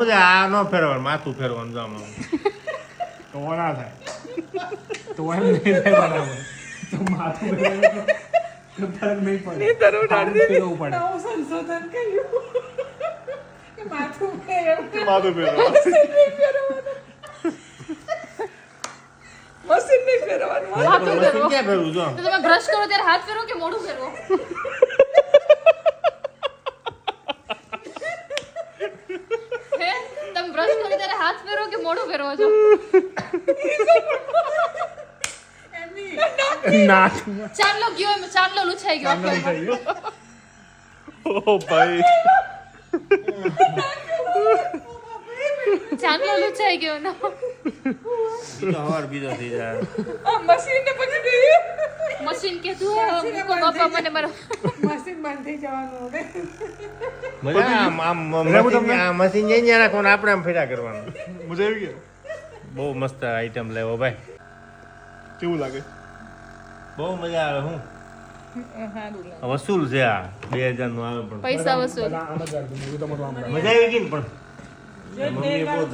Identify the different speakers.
Speaker 1: બધા આ ન ફેરવાનું માથું ફેરવાનું જામ
Speaker 2: તો ના થાય તો એમ નહીં થાય બરાબર તો માથું ફેરવવાનું તો ફરક નહીં પડે હાથ ફેરવવું પડે
Speaker 3: નવું સંશોધન કર્યું કે માથું ફેરવવું.
Speaker 2: માથું ફેરવવું
Speaker 3: મશીન નહીં ફેરવવાનું. મશીન નહીં ફેરવવાનું હો.
Speaker 4: હાથું ફેરવો
Speaker 1: ક્યાં ફેરવું જો
Speaker 4: તો તમે બ્રશ કરો ત્યારે હાથ ફેરવો કે મોઢું ફેરવો હે કરો ત્યારે હાથ ફેરવો કે મોઢું ફેરવો છો? ચાંદલો ગયો એમ ચાંદલો લુછાઈ ગયો.
Speaker 2: ચાંદલો
Speaker 4: આખો.
Speaker 2: ગયો. ઓ ભાઈ.
Speaker 4: ચાંદલો લુછાઈ ગયો
Speaker 1: ઈ તો હવાર બીજો થઈ જાય
Speaker 3: આ મશીન ને પછી
Speaker 4: મશીન કે તું મૂકો બાપા મને મારો
Speaker 3: મશીન બંધ થઈ જવાનું હવે
Speaker 1: મજા આમ આમ
Speaker 2: રેવું
Speaker 1: મશીન
Speaker 2: તમને?
Speaker 1: આ મશીન જઈને જ્યાં રાખવાનું આપણે આમ ફેરા કરવાનું
Speaker 2: મજા આવી ગયો
Speaker 1: બહુ મસ્ત આઈટમ લેવો ભાઈ
Speaker 2: કેવું લાગે
Speaker 1: બહુ મજા આવે હું વસૂલ છે આ બે હજારનું આવે પણ
Speaker 4: પૈસા વસૂલ.
Speaker 1: મજા આવી ગઈ ને પણ
Speaker 3: જો
Speaker 1: બહુ